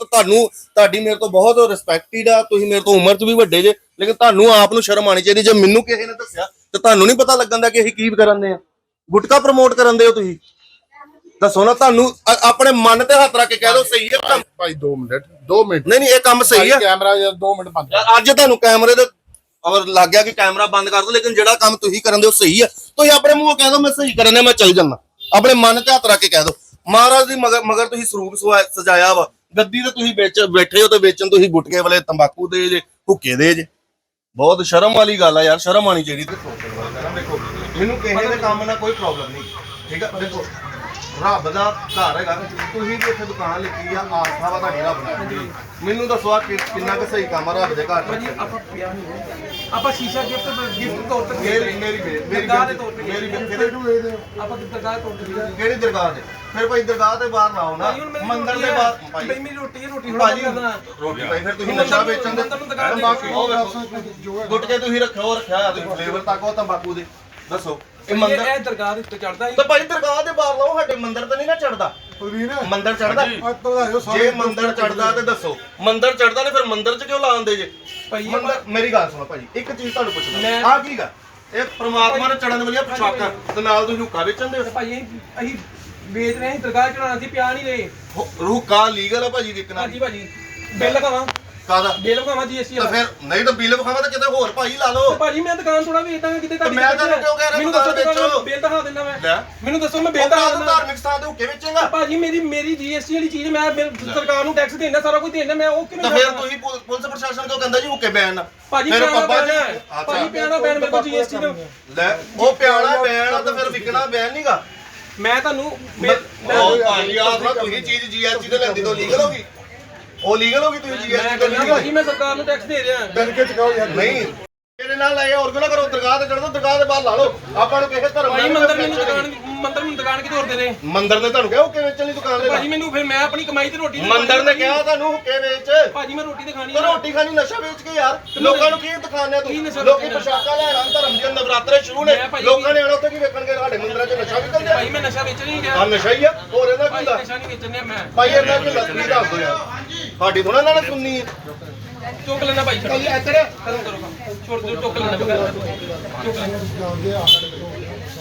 ਤੁਹਾਨੂੰ ਤੁਹਾਡੀ ਮੇਰੇ ਤੋਂ ਬਹੁਤ ਰਿਸਪੈਕਟਡ ਆ ਤੁਸੀਂ ਮੇਰੇ ਤੋਂ ਉਮਰ 'ਚ ਵੀ ਵੱਡੇ ਜੇ ਲੇਕਿਨ ਤੁਹਾਨੂੰ ਆਪ ਨੂੰ ਸ਼ਰਮ ਆਣੀ ਚਾਹੀਦੀ ਜੇ ਮੈਨੂੰ ਕਿਸੇ ਨੇ ਦੱਸਿਆ ਤੇ ਤੁਹਾਨੂੰ ਨਹੀਂ ਪਤਾ ਲੱਗਣ ਦਾ ਕਿ ਅਸੀਂ ਕੀ ਕਰਨ ਦੇ ਆ। ਗੁਟਕਾ ਪ੍ਰਮੋਟ ਕਰਨ ਦੇ ਹੋ ਤੁਸੀਂ। ਦੱਸੋ ਨਾ ਤੁਹਾਨੂੰ ਅ- ਆਪਣੇ ਮਨ ਤੇ ਹੱਥ ਰੱਖ ਕੇ ਕਹਿ ਦਿਓ ਸਹੀ ਹੈ ਕੰਮ? ਭਾਈ 2 ਮਿੰਟ 2 ਮਿੰਟ। ਨਹੀਂ ਨਹੀਂ ਇਹ ਕੰਮ ਸਹੀ ਹੈ ਕੈਮਰਾ ਯਾਰ 2 ਮਿੰਟ ਬੰਦ ਯਾਰ ਅੱਜ ਤੁਹਾਨੂੰ ਕੈਮਰੇ ਦੇ ਅਗਰ ਲੱਗ ਗਿਆ ਕਿ ਕੈਮਰਾ ਬੰਦ ਕਰ ਦੋ ਲੇਕਿਨ ਜਿਹੜਾ ਕੰਮ ਤੁਸੀਂ ਕਰਨ ਦੇ ਉਹ ਸਹੀ ਹੈ ਤੁਸੀਂ ਆਪਣੇ ਮੂੰਹੋਂ ਕਹਿ ਦਿਓ ਮੈਂ ਸਹੀ ਕਰਨ ਦੇ ਮੈਂ ਚੱਲ ਜਾਣਾ ਆਪਣੇ ਮਨ ਤੇ ਹੱਥ ਰੱਖ ਕੇ ਕਹਿ ਦਿਓ। ਮਹਾਰਾਜ ਦੀ ਮਗਰ ਮਗਰ ਤੁਸੀਂ ਸਰੂਪ ਸਵਾ- ਸਜਾਇਆ ਵਾ। ਗੱਦੀ ਤੇ ਤੁਸੀਂ ਵਿੱਚ ਬੈਠੇ ਹੋ ਤੇ ਵੇਚਣ ਤੁਸੀਂ ਗੁਟਕੇ ਵਾਲੇ ਤੰਬਾਕੂ ਦੇ ਜੇ ਹੁੱਕੇ ਦੇ ਜੇ। ਬਹੁਤ ਸ਼ਰਮ ਵਾਲੀ ਗੱਲ ਆ ਯਾਰ ਸ਼ਰਮ ਆਣੀ ਚਾਹੀਦੀ ਤੇ ਸੋਚਣ ਵਾਲੀ ਗੱਲ ਆ। ਦੇਖੋ ਮੈਨੂੰ ਕਿਸੇ ਦੇ ਕੰਮ ਨਾਲ ਕੋਈ ਪ੍ਰੋਬਲਮ ਨਹੀਂ। ਠੀਕ ਆ? ਦੇਖੋ ਰੱਬ ਦਾ ਘਰ ਹੈਗਾ। ਤੁਸੀਂ ਵੀ ਇੱਥੇ ਦੁਕਾਨ ਲਿਖੀ ਆ ਆਸਥਾ ਵਾ ਤੁਹਾਡੀ ਰੱਬ ਨਾਲ ਮੈਨੂੰ ਦੱਸੋ ਆ ਕਿ- ਕਿੰਨਾ ਕੁ ਸਹੀ ਕੰਮ ਆ ਰੱਬ ਦੇ ਘਰ ਭਾਜੀ ਆਪਾਂ ਪਿਆ ਨਹੀਂ ਆਪਾਂ ਸ਼ੀਸ਼ਾ ਗਿਫਟ ਗਿਫਟ ਤੌਰ ਤੇ ਦੇ ਮੇਰੀ ਰਹੇ ਮੇਰੀ ਦਰਗਾਹ ਦੇ ਤੌਰ ਤੇ ਮੇਰੀ ਦੇ ਰਹੇ ਆਪਾਂ ਦਰਗਾਹ ਦੇ ਤੌਰ ਤੇ ਦੇ ਰਹੇ ਕਿਹੜੀ ਦਰਗਾਹ ਤੇ ਫਿਰ ਭਾਈ ਦਰਗਾਹ ਤੇ ਬਾਹਰ ਲਾਓ ਨਾ। ਹੁਣ ਮੇਰੀ ਮੰਦਰ ਰੋਟੀ ਦੇ ਹੈ। ਬਾਹਰ ਭਾਈ ਭਾਈ ਮੇਰੀ ਰੋਟੀ ਹੈ ਰੋਟੀ ਹੁਣ ਭਾਜੀ ਕਰਨਾ ਰੋਟੀ ਭਾਈ ਫਿਰ ਤੁਸੀਂ ਮੰਦਰ ਨਸ਼ਾ ਵੇਚਣ ਦੇ ਮੰਦਰ ਨੂੰ ਦੁਕਾਨ ਦੇ ਤੰਬਾਕੂ ਉਹ ਵੇਖੋ ਗੁਟਕੇ ਤੁਸੀਂ ਰੱਖਿਓ ਰੱਖਿਆ ਤੁਸੀਂ। ਫਲੇਵਰ ਤੱਕ ਉਹ ਤੰਬਾਕੂ ਦੇ। ਦੱਸੋ। ਇਹ ਮੰਦਰ ਇਹ ਦਰਗਾਹ ਦੇ ਉੱਤੇ ਚੜਦਾ ਤੇ ਭਾਈ ਦਰਗਾਹ ਦੇ ਬਾਹਰ ਲਾਓ ਸਾਡੇ ਮੰਦਰ ਤੇ ਨਹੀਂ ਨਾ ਚੜਦਾ ਮੰਦਰ ਚੜਦਾ ਜੇ ਮੰਦਰ ਚੜਦਾ ਤੇ ਦੱਸੋ। ਮੰਦਰ ਚੜਦਾ ਨੇ ਫਿਰ ਮੰਦਰ 'ਚ ਕਿਉਂ ਲਾਉਂਦੇ ਜੇ? ਭਾਈ ਇਹ ਮੰਦਰ ਮੇਰੀ ਗੱਲ ਸੁਣੋ ਭਾਜੀ ਇੱਕ ਚੀਜ਼ ਤੁਹਾਨੂੰ ਪੁੱਛਣਾ ਮੈਂ- ਆ ਕੀ ਗਾ ਇਹ ਪ੍ਰਮਾਤਮਾ ਨੇ ਚੜਨ ਵਾਲੀਆਂ ਪਛਾਕਾਂ ਤੇ ਨਾਲ ਤੁਸੀਂ ਹੁੱਕਾ ਵੇਚਣ ਦੇ ਤੇ ਭਾਈ ਅਸੀਂ- ਅਸੀਂ ਵੇਚ ਰਹੇ ਹਾਂ ਦਰਗਾਹ ਚੜਾਉਣਾ ਸੀ ਪਿਆ ਨਹੀਂ ਰਹੇ। ਰੂਕਾ ਲੀਗਲ ਆ ਭਾਜੀ ਵਿਕਣਾ ਭਾਜੀ ਭਾਜੀ ਬਿੱਲ ਲਗਾਵਾਂ ਕਾਦਾ ਬਿੱਲ ਲਗਾਵਾਂ ਜੀਐਸਟੀ ਤਾਂ ਫਿਰ ਨਹੀਂ ਤਾਂ ਬਿੱਲ ਵਿਖਾਵਾ ਤਾਂ ਕਿਤੇ ਹੋਰ ਭਾਈ ਲਾ ਲਓ। ਭਾਜੀ ਮੈਂ ਦੁਕਾਨ ਥੋੜਾ ਵੇਚਦਾ ਕਿਤੇ ਤੁਹਾਡੀ ਮੈਂ ਤੁਹਾਨੂੰ ਕਿਉਂ ਕਹਿ ਰਿਹਾ ਮੈਨੂੰ ਦੱਸੋ ਵੇਚੋ। ਬਿੱਲ ਦਿਖਾ ਦਿੰਦਾ ਲੈ। ਮੈਂ ਮੈਨੂੰ ਦੱਸੋ ਮੈਂ ਬਿੱਲ ਉਹ ਦਿਖਾ ਦਿੰਦਾ। ਧਾਰਮਿਕ ਸਥਾਨ ਤੇ ਹੁੱਕੇ ਵੇਚੇਗਾ? ਭਾਜੀ ਮੇਰੀ ਮੇਰੀ ਜੀਐਸਟੀ ਵਾਲੀ ਚੀਜ਼ ਮੈਂ ਬਿੱਲ ਸਰਕਾਰ ਨੂੰ ਟੈਕਸ ਦੇਣਾ ਸਾਰਾ ਕੁਝ ਦੇਣਾ ਮੈਂ ਉਹ ਕਿਵੇਂ ਤਾਂ ਫਿਰ? ਤੁਸੀਂ ਪੁਲ- ਪੁਲਿਸ ਪ੍ਰਸ਼ਾਸਨ ਕਿਉਂ ਕਹਿੰਦਾ ਜੀ ਹੁੱਕੇ ਬੈਨ? ਭਾਜੀ ਫਿਰ ਪਿਆਣਾ ਬਾਬਾ ਜੀ ਬੈਨ ਅੱਛਾ। ਭਾਜੀ ਪਿਆਣਾ ਬੈਨ ਮੇਰੇ ਕੋਲ ਜੀਐਸਟੀ ਦਾ। ਲੈ ਉਹ ਪਿਆਣਾ ਬੈਨ ਆ ਤਾਂ ਫਿਰ ਵਿਕਣਾ ਬੈਨ ਨਹੀਂਗਾ ਮੈਂ ਤੁਹਾਨੂੰ ਬਿੱਲ- ਉਹ ਭਾਜੀ ਆਪ ਨਾ ਤੁਸੀਂ ਚੀਜ਼ ਜੀਐਸਟੀ ਤੇ ਲੈਂਦੀ ਤੋਂ ਲੀਗਲ ਹੋਗੀ ਉਹ ਲੀਗਲ ਹੋਗੀ ਤੁਸੀਂ ਮੈਂ ਜੀਐਸਟੀ ਤੇ ਕਹਿੰਦਾ ਭਾਜੀ ਮੈਂ ਸਰਕਾਰ ਨੂੰ ਟੈਕਸ ਦੇ ਰਿਹਾ। ਨਹੀਂ। ਇਹਦੇ ਨਾਲ ਲੈ ਹੋਰ ਕਿਉਂ ਨਾ ਕਰੋ ਦਰਗਾਹ ਤੇ ਚੜ੍ਹੋ ਦਰਗਾਹ ਦੇ ਬਾਹਰ ਲਾ ਲਓ। ਆਪਾਂ ਨੂੰ ਕਿਸੇ ਧਰਮ ਨਾਲ ਮੰਦਰ ਨਹੀਂ ਮੈਨੂੰ ਦੁਕਾਨ ਮੰਦਰ ਮੈਨੂੰ ਦੁਕਾਨ ਕਿਤੇ ਹੋਰ ਦੇ ਦੇ ਮੰਦਰ ਨੇ ਤੁਹਾਨੂੰ ਕਿਹਾ ਹੁੱਕੇ ਵੇਚਣ ਲਈ ਦੁਕਾਨ ਦੇ ਭਾਜੀ ਮੈਨੂੰ ਫਿਰ ਮੈਂ ਆਪਣੀ ਕਮਾਈ ਤੇ ਰੋਟੀ ਨਹੀਂ ਮੰਦਰ ਨੇ ਖਾਣੀ। ਕਿਹਾ ਤੁਹਾਨੂੰ ਹੁੱਕੇ ਵੇਚ। ਭਾਜੀ ਮੈਂ ਰੋਟੀ ਤੇ ਖਾਣੀ ਤੇ ਆ। ਰੋਟੀ ਖਾਣੀ ਨਸ਼ਾ ਵੇਚ ਕੇ ਯਾਰ। ਲੋਕਾਂ ਨੂੰ ਕੀ ਦਿਖਾਉਂਦੇ ਕੀ ਤੂੰ ਲੋਕੀ ਵੇਚਣਾ? ਪੋਸ਼ਾਕਾਂ ਲੈਣਾ ਧਰਮ ਦੇ ਨਵਰਾਤਰੇ ਸ਼ੁਰੂ ਨੇ। ਮੈਂ ਭਾਈ ਲੋਕਾਂ ਨੇ ਆਣਾ ਉੱਥੇ ਕੀ ਵੇਖਣਗੇ ਸਾਡੇ ਮੰਦਰਾਂ 'ਚ ਨਸ਼ਾ ਵਿਕਣ ਭਾਈ ਦਿਆ ਮੈਂ ਨਸ਼ਾ ਵੇਚ ਨਹੀਂ ਆ ਰਿਹਾ ਨਸ਼ਾ ਹੀ ਆ। ਹੋਰ ਇਹਦਾ ਕੀ ਹੁੰਦਾ? ਨਸ਼ਾ ਨਹੀਂ ਵੇਚਣ ਡਿਆ ਮੈਂ। ਭਾਈ ਇਹਨਾਂ ਕੀ ਲੱਗੀ ਦੱਸ ਦੋ ਯਾਰ। ਸਾਡੀ ਥੋੜਾ ਨਾਲ ਸੁਣਨੀ ਹੈ ਚੁੱਕ ਲੈਣਾ ਭਾਈ। ਛੱਡ ਇੱਧਰ। ਖਤਮ ਕਰੋ ਕੰਮ। ਛੋੜ ਦਿਓ ਚੁੱਕ ਲੈਣਾ। ਬਗੈਰ ਚੁੱਕ ਲੈਣਾ।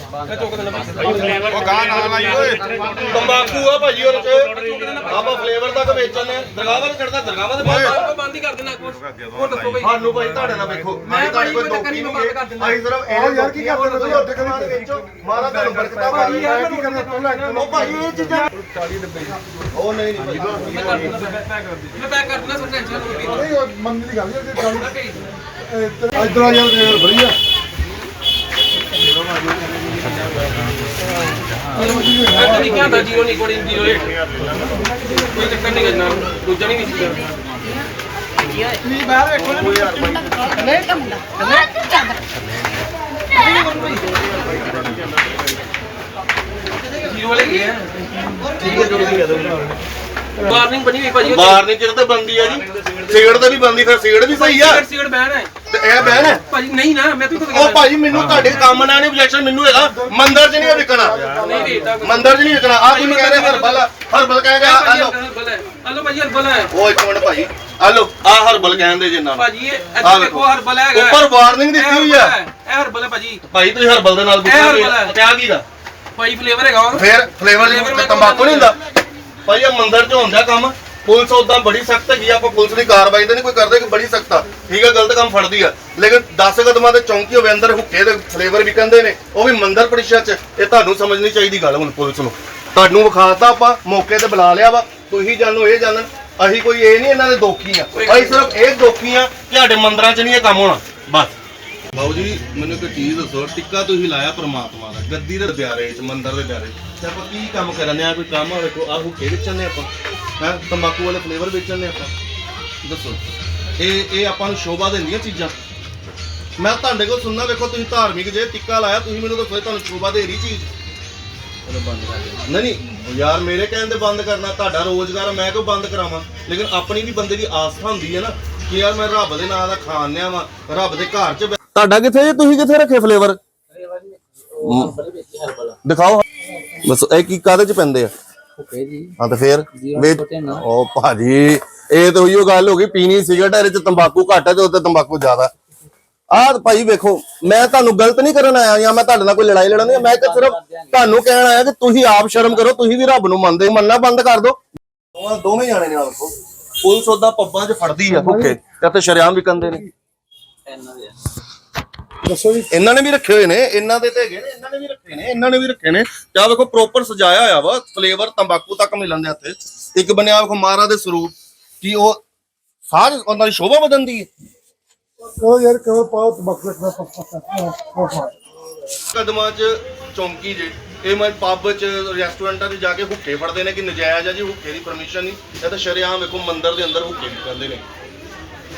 ਉਹ ਗਾਂ ਨਾਲ ਆਈ ਓਏ। ਤੰਬਾਕੂ ਆ ਭਾਜੀ ਉਹਦੇ 'ਚ ਆਪਾਂ ਫਲੇਵਰ ਤੱਕ ਵੇਚਣੇ ਆ ਦਰਗਾਹ ਤੇ ਚੜਦਾ ਦਰਗਾਹ ਤੇ ਬਾਹਰ ਆਪਾਂ ਬੰਦ ਹੀ ਕਰ ਦੇਣਾ ਕੁਝ ਹੋਰ ਦੱਸੋ ਭਾਈ ਸਾਨੂੰ ਭਾਈ ਤੁਹਾਡੇ ਨਾਲ ਵੇਖੋ। ਮੈਂ ਮੈਂ ਤੁਹਾਡੇ ਭਾਈ ਕੋਲ ਕੋਈ ਦੋਖੀ ਚੱਕਰ ਨਹੀਂ ਨਹੀਂ, ਬੰਦ ਕਰ ਦਿੰਦਾ। ਅਸੀਂ ਸਿਰਫ ਇਹ ਯਾਰ ਕੀ ਕਰਦੇ ਤੁਸੀਂ? ਉੱਥੇ ਕਮਾਨ ਵੇਚੋ ਮਾਰਾ ਤੁਹਾਨੂੰ ਬਰਕਤਾਂ ਭਾਈ ਯਾਰ ਮੈਂ ਭਾਈ ਰੋਟੀ ਕਰਨਾ ਉਹ ਭਾਈ ਇਹ ਚੀਜ਼ਾਂ ਉਹ ਨਹੀਂ ਨਹੀਂ। ਭਾਈ ਮੈਂ ਕਰ ਦਿੰਦਾ। ਮੈਂ ਪੈਕ ਕਰ ਦਿੰਦਾ ਸਰ ਟੈਨਸ਼ਨ ਨਹੀਂ ਨਹੀਂ ਮੰਨ ਦੀ ਗੱਲ ਹੈ ਹੋਈ ਇਧਰ ਆ ਯਾਰ ਵਧੀਆ। ਮੈਂ ਤਾਂ ਲਿਖਿਆ ਹੁੰਦਾ ਜੀਰੋ ਨਿਕੋਡਿਨ ਜ਼ੀਰੋ ਏਟ ਕੋਈ ਚੱਕਰ ਨਹੀਂ ਕਰਨਾ ਦੂਜਾ ਨਹੀਂ ਵਿੱਚ ਤੁਸੀਂ ਬਾਹਰ ਵੇਖੋ ਨਾ ਜੀਰੋ ਵਾਲੇ ਕੀ ਹੈ ਠੀਕ ਹੈ ਜੋ ਵੀ ਹੈ ਵਾਰਨਿੰਗ ਬਣੀ ਹੋਈ ਭਾਜੀ ਬਾਹਰ ਨਹੀਂ ਚਿਰ ਤੇ ਬੰਦੀ ਆ ਜੀ। ਸਿਗਰਟ ਤੇ ਵੀ ਬੰਦੀ ਫਿਰ ਸਿਗਰਟ ਵੀ ਸਹੀ ਆ। ਸਿਗਰਟ ਸਿਗਰਟ ਬੈਨ ਹੈ। ਤੇ ਇਹ ਬਹਿਣ ਹੈ ਭਾਜੀ ਨਹੀਂ ਨਾ ਮੈਂ ਤੂੰ ਉਹ ਭਾਜੀ ਮੈਨੂੰ ਤੁਹਾਡੇ ਕੰਮ ਨਾਲ ਨਹੀਂ objection ਮੈਨੂੰ ਹੈਗਾ। ਮੰਦਰ 'ਚ ਨਹੀਂ ਵਿਕਣਾ। ਨਹੀਂ ਵੇਚਦਾ ਮੰਦਰ 'ਚ ਨਹੀਂ। ਵਿਕਣਾ। ਆ ਤੁਸੀਂ ਕਹਿ ਰਹੇ ਹਰਬਲ ਹਰਬਲ ਕਹਿ ਗਿਆ ਭਾਜੀ ਹਲੋ। ਹਰਬਲ ਹੈ ਹਲੋ ਭਾਜੀ ਹਰਬਲ ਹੈ। ਉਹ ਇੱਕ ਮਿੰਟ ਭਾਜੀ। ਹਲੋ ਆ ਹਰਬਲ ਕਹਿੰਦੇ ਜੇ ਨਾਲ ਭਾਜੀ ਇਹ ਆਹ ਇੱਥੇ ਵੇਖੋ। ਦੇਖੋ। ਹਰਬਲ ਹੈਗਾ। ਉੱਪਰ ਵਾਰਨਿੰਗ ਇਹ ਦਿੱਤੀ ਹੋਈ ਹਰਬਲ ਆ। ਹੈ, ਇਹ ਹਰਬਲ ਹੈ ਭਾਜੀ। ਭਾਈ ਤੁਸੀਂ ਹਰਬਲ ਦੇ ਨਾਲ ਇਹ ਹਰਬਲ ਹੈ। ਕਿਆ ਕੀਦਾ ਭਾਈ ਫਲੇਵਰ ਹੈਗਾ। ਵਾ। ਫਿਰ ਫਲੇਵਰ Flavor ਮੈਂ ਤੰਬਾਕੂ ਨਹੀਂ ਹੁੰਦਾ। ਭਾਈ ਇਹ ਮੰਦਰ 'ਚ ਹੁੰਦਾ ਕੰਮ। ਪੁਲਿਸ ਉਦਾਂ ਬੜੀ ਸਖਤ ਹੈਗੀ ਆ, ਆਪਾਂ ਪੁਲਿਸ ਦੀ ਕਾਰਵਾਈ ਤਾਂ ਨਹੀਂ ਕੋਈ ਕਰਦੇ ਕਿ ਬੜੀ ਸਖਤ ਆ। ਠੀਕ ਆ ਗਲਤ ਕੰਮ ਫੜਦੀ ਆ। ਲੇਕਿਨ 10 ਕਦਮਾਂ ਦੇ ਚੌਂਕੀ ਹੋਵੇ ਅੰਦਰ ਹੁੱਕੇ ਦੇ ਫਲੇਵਰ ਵੀ ਕਹਿੰਦੇ ਨੇ ਉਹ ਵੀ ਮੰਦਰ ਪਰਿਸ਼ਦ 'ਚ ਇਹ ਤੁਹਾਨੂੰ ਸਮਝਣੀ ਚਾਹੀਦੀ ਗੱਲ ਹੁਣ ਪੁਲਿਸ ਨੂੰ। ਤੁਹਾਨੂੰ ਵਿਖਾਤਾ ਆਪਾਂ ਮੌਕੇ ਤੇ ਬੁਲਾ ਲਿਆ ਵਾ ਤੁਸੀਂ ਜਾਣੋ ਇਹ ਜਾਣਨ ਅਸੀਂ ਕੋਈ ਇਹ ਨਹੀਂ ਇਹਨਾਂ ਦੇ ਦੋਖੀ ਆ। ਅਸੀਂ ਸਿਰਫ ਇਹ ਦੋਖੀ ਆ ਕਿ ਸਾਡੇ ਮੰਦਰਾਂ 'ਚ ਨਹੀਂ ਇਹ ਕੰਮ ਹੋਣਾ ਬਸ। ਬਾਬੂ ਜੀ ਮੈਨੂੰ ਇੱਕ ਚੀਜ਼ ਦੱਸੋ ਟਿੱਕਾ ਤੁਸੀਂ ਲਾਇਆ ਪ੍ਰਮਾਤਮਾ ਦਾ ਗੱਦੀ ਦੇ ਪਿਆਰੇ ਚ ਮੰਦਰ ਦੇ ਪਿਆਰੇ ਤੇ ਆਪਾਂ ਕੀ ਕੰਮ ਕਰਨੇ ਆ? ਕੋਈ ਕੰਮ ਵੇਖੋ ਆ ਹੁੱਕੇ ਵੇਚਣੇ ਆਪਾਂ। ਹੈ? ਤੰਬਾਕੂ ਵਾਲੇ ਫਲੇਵਰ ਵੇਚਣੇ ਆਪਾਂ। ਦੱਸੋ। ਇਹ ਇਹ ਆਪਾਂ ਨੂੰ ਸ਼ੋਭਾ ਦਿੰਦੀਆਂ ਚੀਜ਼ਾਂ। ਮੈਂ ਤੁਹਾਡੇ ਕੋਲ ਸੁਣਨਾ ਵੇਖੋ ਤੁਸੀਂ ਧਾਰਮਿਕ ਜੇ ਟਿੱਕਾ ਲਾਇਆ ਤੁਸੀਂ ਮੈਨੂੰ ਦੱਸੋ ਇਹ ਤੁਹਾਨੂੰ ਸ਼ੋਭਾ ਦੇ ਰਹੀ ਚੀਜ਼? ਨਹੀਂ ਨਹੀਂ ਯਾਰ ਮੇਰੇ ਕਹਿਣ ਦੇ ਬੰਦ ਕਰਨਾ ਤੁਹਾਡਾ ਰੋਜ਼ਗਾਰ ਮੈਂ ਕਿਉਂ ਬੰਦ ਕਰਾਵਾਂ? ਲੇਕਿਨ ਆਪਣੀ ਵੀ ਬੰਦੇ ਦੀ ਆਸਥਾ ਹੁੰਦੀ ਹੈ ਨਾ ਕਿ ਯਾਰ ਮੈਂ ਰੱਬ ਦੇ ਨਾਂ ਦਾ ਖਾਣਿਆ ਵਾਂ ਰੱਬ ਦੇ ਘਰ 'ਚ ਤੁਹਾਡਾ ਕਿੱਥੇ ਜੀ? ਤੁਸੀਂ ਕਿੱਥੇ ਰੱਖੇ ਫਲੇਵਰ ਦਿਖਾਓ। ਬਸ ਇਹ ਕੀ ਕਾਦੇ 'ਚ ਪੈਂਦੇ ਆ? ਓਕੇ ਜੀ। ਹਾਂ ਤੇ ਫੇਰ। ਉਹ ਭਾਜੀ ਇਹ ਤਾਂ ਉਹੀਓ ਗੱਲ ਹੋ ਗਈ ਪੀਣੀ ਸਿਗਰਟ ਇਹਦੇ ਚ ਤੰਬਾਕੂ ਘੱਟ ਹੈ ਤੇ ਉੱਤੇ ਤੰਬਾਕੂ ਜ਼ਿਆਦਾ। ਆਹ ਭਾਈ ਵੇਖੋ ਮੈਂ ਤੁਹਾਨੂੰ ਗਲਤ ਨਹੀਂ ਕਰਨ ਆਇਆ ਜਾਂ ਮੈਂ ਤੁਹਾਡੇ ਨਾਲ ਕੋਈ ਲੜਾਈ ਲੜਨ ਨਹੀਂ ਮੈਂ ਤਾਂ ਸਿਰਫ ਤੁਹਾਨੂੰ ਕਹਿਣ ਆਇਆ ਕਿ ਤੁਸੀਂ ਆਪ ਸ਼ਰਮ ਕਰੋ ਤੁਸੀਂ ਵੀ ਰੱਬ ਨੂੰ ਮੰਨਦੇ ਹੋ, ਮੰਨਣਾ ਬੰਦ ਕਰ ਦਿਓ ਦੋਵਾਂ ਜਾਣੇ ਨੇ ਆਖੋ ਪੁਲਿਸ ਉਹਦਾ ਪੱਬਾਂ 'ਚ ਫੜਦੀ ਆ। ਹੁੱਕੇ ਤੇ ਸ਼ਰਿਆਮ ਵੀ ਕੰਦੇ ਨੇ। ਦੱਸੋ ਜੀ। ਇਹਨਾਂ ਨੇ ਵੀ ਰੱਖੇ ਹੋਏ ਨੇ ਇਹਨਾਂ ਦੇ ਤੇ ਹੈਗੇ ਨੇ ਇਹਨਾਂ ਨੇ ਵੀ ਰੱਖੇ ਨੇ ਇਹਨਾਂ ਨੇ ਵੀ ਰੱਖੇ ਨੇ। ਆਹ ਵੇਖੋ ਪ੍ਰੋਪਰ ਸਜਾਇਆ ਹੋਇਆ ਵਾ ਫਲੇਵਰ ਤੰਬਾਕੂ ਤੱਕ ਮਿਲਣ ਦੇ ਇੱਥੇ ਇੱਕ ਬੰਨੇ ਆ ਵੇਖੋ ਮਹਾਰਾਜ ਦੇ ਸਰੂਪ ਕੀ ਉਹ ਸਾਰੀ ਉਹਨਾਂ ਦੀ ਸ਼ੋਭਾ ਉਹ ਯਾਰ ਰੱਖਣਾ ਕਦਮਾਂ 'ਚ ਚੌਂਕੀ ਜੇ ਇਹ ਮੈਂ ਪੱਬ 'ਚ ਰੈਸਟੋਰੈਂਟਾਂ 'ਚ ਜਾ ਕੇ ਹੁੱਕੇ ਫੜਦੇ ਨੇ ਕਿ ਨਜਾਇਜ਼ ਆ ਜੀ ਹੁੱਕੇ ਦੀ ਪਰਮਿਸ਼ਨ ਨਹੀਂ। ਇਹ ਤਾਂ ਸ਼ਰੇਆਮ ਵੇਖੋ ਮੰਦਿਰ ਦੇ ਅੰਦਰ ਹੁੱਕੇ ਵਿਕਣਦੇ ਨੇ।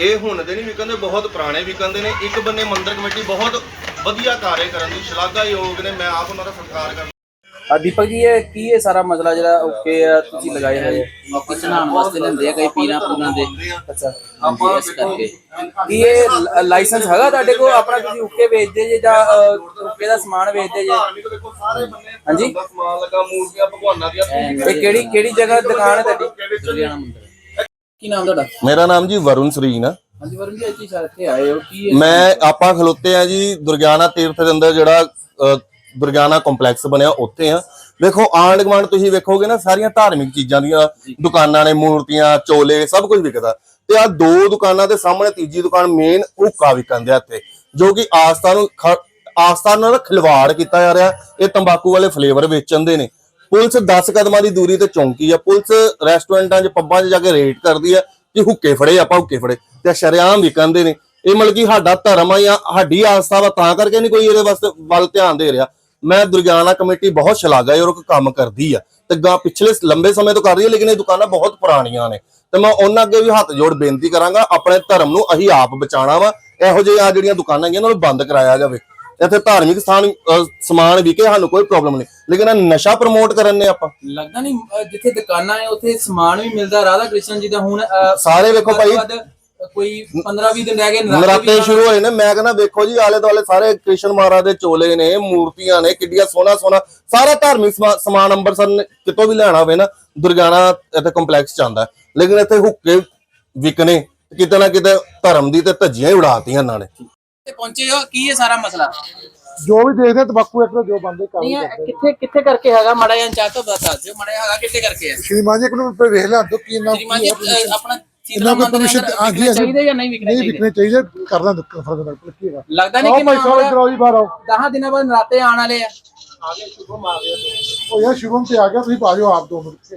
ਇਹ ਹੁਣ ਦੇ ਨਹੀਂ ਵਿਕਣਦੇ ਬਹੁਤ ਪੁਰਾਣੇ ਵਿਕਣਦੇ ਨੇ। ਇੱਕ ਬੰਨੇ ਮੰਦਿਰ ਕਮੇਟੀ ਬਹੁਤ ਵਧੀਆ ਕਾਰਜ ਕਰਨ ਦੀ ਸ਼ਲਾਘਾਯੋਗ ਨੇ। ਮੈਂ ਆਪ ਉਹਨਾਂ ਦਾ ਸਤਿਕਾਰ ਕਰਦਾ ਆ ਦੀਪਕ ਜੀ ਇਹ ਕੀ ਇਹ ਸਾਰਾ ਮਸਲਾ ਜਿਹੜਾ ਓਕੇ ਆ ਤੁਸੀਂ ਲਗਾਏ ਹੋਏ ਆਪੀ ਚਨਾਉਣ ਵਾਸਤੇ ਲੈਂਦੇ ਆ ਕਈ ਪੀਰਾਂ ਪੂਰਾਂ ਦੇ। ਅੱਛਾ। ਇਸ ਕਰਕੇ। ਕੀ ਇਹ ਲਾਇਸੈਂਸ ਹੈਗਾ ਤੁਹਾਡੇ ਕੋਲ? ਆਪਣਾ ਤੁਸੀਂ ਓਕੇ ਵੇਚਦੇ ਜੇ ਜਾਂ ਓਕੇ ਦਾ ਸਮਾਨ ਵੇਚਦੇ ਜੇ? ਧਾਰਮਿਕ ਦੇਖੋ ਸਾਰੇ ਬੰਨੇ ਹਾਂਜੀ। ਸਮਾਨ ਲੱਗਾ ਮੂਰਤੀਆਂ ਭਗਵਾਨਾਂ ਦੀਆਂ ਇਹ ਕਿਹੜੀ ਕਿਹੜੀ ਜਗ੍ਹਾ ਦੁਕਾਨ ਹੈ ਤੁਹਾਡੀ? ਲੁਧਿਆਣਾ ਮੰਦਰ। ਕੀ ਨਾਮ ਤੁਹਾਡਾ? ਮੇਰਾ ਨਾਮ ਜੀ ਵਰੁਣ ਸਰੀਨ ਆ। ਹਾਂਜੀ ਵਰੁਣ ਜੀ ਇੱਥੇ ਸਾਰੇ ਇੱਥੇ ਆਏ ਹੋ। ਕੀ ਇਹ ਮੈਂ ਆਪਾਂ ਖਲੋਤੇ ਆ ਜੀ ਦੁਰਗਿਆਨਾ ਤੀਰਥ ਦੇ ਅੰਦਰ ਜਿਹੜਾ ਅ, ਦੁਰਗਿਆਨਾ ਕੰਪਲੈਕਸ ਬਣਿਆ ਉੱਥੇ ਆ। ਵੇਖੋ ਆਂਡ ਗਵਾਂਡ ਤੁਸੀਂ ਵੇਖੋਗੇ ਨਾ ਸਾਰੀਆਂ ਧਾਰਮਿਕ ਚੀਜ਼ਾਂ ਦੀਆਂ ਦੁਕਾਨਾਂ ਨੇ ਮੂਰਤੀਆਂ ਚੋਲੇ ਸਭ ਕੁਝ ਵਿਕਦਾ। ਤੇ ਆ ਦੋ ਦੁਕਾਨਾਂ ਦੇ ਸਾਹਮਣੇ ਤੀਜੀ ਦੁਕਾਨ ਮੇਨ ਹੁੱਕਾ ਵਿਕਣ ਆ ਇੱਥੇ ਜੋ ਕਿ ਆਸਥਾ ਨੂੰ ਖ- ਆਸਥਾ ਨਾਲ ਖਿਲਵਾੜ ਕੀਤਾ ਜਾ ਰਿਹਾ। ਇਹ ਤੰਬਾਕੂ ਵਾਲੇ ਫਲੇਵਰ ਵੇਚਣ ਦੇ ਨੇ। ਪੁਲਿਸ 10 ਕਦਮਾਂ ਦੀ ਦੂਰੀ ਤੇ ਚੌਂਕੀ ਆ, ਪੁਲਿਸ ਰੈਸਟੋਰੈਂਟਾਂ 'ਚ, ਪੱਬਾਂ 'ਚ ਜਾ ਕੇ ਰੇਡ ਕਰਦੀ ਆ ਕਿ ਹੁੱਕੇ ਫੜੇ, ਆਪਾਂ ਹੁੱਕੇ ਫੜੇ। ਤੇ ਸ਼ਰਿਆਮ ਕਹਿੰਦੇ ਨੇ, ਇਹ ਮਤਲਬ ਕਿ ਸਾਡਾ ਧਰਮ ਆ ਜਾਂ ਸਾਡੀ ਆਸਥਾ ਵਾ, ਤਾਂ ਕਰਕੇ ਨਹੀਂ ਕੋਈ ਇਹਦੇ ਵਾਸਤੇ ਵੱਲ ਧਿਆਨ ਦੇ ਰਿਹਾ। ਮੈਂ ਦੁਰਗਿਆਨਾ ਕਮੇਟੀ ਬਹੁਤ ਸ਼ਲਾਘਾਯੋਗ ਕੰਮ ਕਰਦੀ ਆ। ਤੇ ਗਾ ਪਿਛਲੇ ਲੰਬੇ ਸਮੇਂ ਤੋਂ ਕਰ ਰਹੀ ਹੈ ਲੇਕਿਨ ਇਹ ਦੁਕਾਨਾਂ ਬਹੁਤ ਪੁਰਾਣੀਆਂ ਨੇ। ਤੇ ਮੈਂ ਉਹਨਾਂ ਅੱਗੇ ਵੀ ਹੱਥ ਜੋੜ ਬੇਨਤੀ ਕਰਾਂਗਾ, ਆਪਣੇ ਧਰਮ ਨੂੰ ਅਸੀਂ ਆਪ ਬਚਾਉਣਾ ਵਾ। ਇਹੋ ਜਿਹੇ ਆ ਜਿਹੜੀਆਂ ਦੁਕਾਨਾਂ ਹੈਗੀਆਂ, ਉਹਨਾਂ ਨੂੰ ਬੰਦ ਕਰਾਇਆ ਜਾਵੇ। ਇੱਥੇ ਧਾਰਮਿਕ ਸਥਾਨ ਅਹ, ਸਮਾਨ ਵਿਕੇ ਸਾਨੂੰ ਕੋਈ ਪ੍ਰੋਬਲਮ ਨਹੀਂ। ਲੇਕਿਨ ਇਹ ਨਸ਼ਾ ਪ੍ਰਮੋਟ ਕਰਨ ਨੇ ਆਪਾਂ। ਲੱਗਦਾ ਨਹੀਂ ਅ, ਜਿੱਥੇ ਦੁਕਾਨਾਂ ਹੈ ਉੱਥੇ ਸਮਾਨ ਵੀ ਮਿਲਦਾ। ਰਾਧਾ ਕ੍ਰਿਸ਼ਨ ਜੀ ਦਾ ਹੁਣ ਅ, ਸਾਰੇ ਵੇਖੋ ਭਾਈ। ਵੱਧ ਤੋਂ ਵੱਧ ਕੋਈ 15 20 ਦਿਨ ਰਹਿ ਗਏ ਨਰਾਤੇ ਵੀ ਸ਼ੁਰੂ ਹੋਏ ਨੇ। ਮੈਂ ਕਹਿੰਦਾ ਵੇਖੋ ਜੀ ਆਲੇ ਦੁਆਲੇ ਸਾਰੇ ਕ੍ਰਿਸ਼ਨ ਮਹਾਰਾਜ ਦੇ ਚੋਲੇ ਨੇ ਮੂਰਤੀਆਂ ਨੇ ਕਿੱਡੀਆਂ ਸੋਹਣਾ ਸੋਹਣਾ ਸਾਰਾ ਧਾਰਮਿਕ ਸਮਾ- ਸਮਾਨ ਅੰਮ੍ਰਿਤਸਰ ਨੇ ਕਿਤੋਂ ਵੀ ਲੈਣਾ ਹੋਵੇ ਨਾ ਦੁਰਗਿਆਨਾ ਇੱਥੇ ਕੰਪਲੈਕਸ ਚ ਆਉਂਦਾ। ਹੈ। ਲੇਕਿਨ ਇੱਥੇ ਹੁੱਕੇ ਵਿਕਨੇ ਕਿਤੇ ਨਾ ਕਿਤੇ ਧਰਮ ਦੀ ਤੇ ਧੱਜੀਆਂ ਹੀ ਉਡਾਤੀਆਂ ਇਹਨਾਂ ਨੇ। ਤੇ ਪਹੁੰਚੇ ਹੋ? ਕੀ ਇਹ ਸਾਰਾ ਮਸਲਾ? ਜੋ ਵੀ ਦੇਖਦੇ ਤਬਕੂ ਇੱਕ ਜੋ ਬੰਦੇ ਕਰ ਨਹੀਂ ਇਹ ਕਿੱਥੇ ਕਿੱਥੇ ਕਰਕੇ ਹੈਗਾ? ਮਾੜਾ ਜਿਹਾ ਚਾਹ ਤੋਂ ਦੱਸ ਦਿਓ। ਮਾੜਾ ਜਿਹਾ ਹੈਗਾ ਕਿੱਥੇ ਕਰਕੇ ਹੈ ਸ਼੍ਰੀਮਾਨ ਜੀ ਕੋਲ ਤੇ ਵੇਖ ਲਾਂ ਦੋ ਕੀ ਨਾਮ ਸ਼੍ਰੀਮਾਨ ਜੀ ਆਪਣਾ ਇਹਨਾਂ ਕੋਲ permission- ਹਾਂ ਜੀ, ਅਸੀਂ- ਚਾਹੀਦੇ ਜਾਂ ਨਹੀਂ ਵਿਕਣੇ ਨਹੀਂ ਚਾਹੀਦੇ? ਵਿਕਣੇ ਚਾਹੀਦੇ ਕਰ ਲਾਂ ਫਰਦ ਨਾਲ ਕੀ ਹੈਗਾ। ਲੱਗਦਾ ਨਹੀਂ ਆਓ ਕਿ ਭਾਈ ਸਾਹਿਬ ਇੱਧਰ ਆਓ ਜੀ ਬਾਹਰ ਆਓ। 10 ਦਿਨਾਂ ਬਾਅਦ ਨਰਾਤੇ ਆਉਣ ਵਾਲੇ ਆ। ਉਹ ਯਾਰ ਸ਼ੁਭਮ ਤੇ ਆ ਗਿਆ ਤੁਸੀਂ ਪਾ ਜਾਓ ਆਪ ਦੋ ਮਿੰਟ।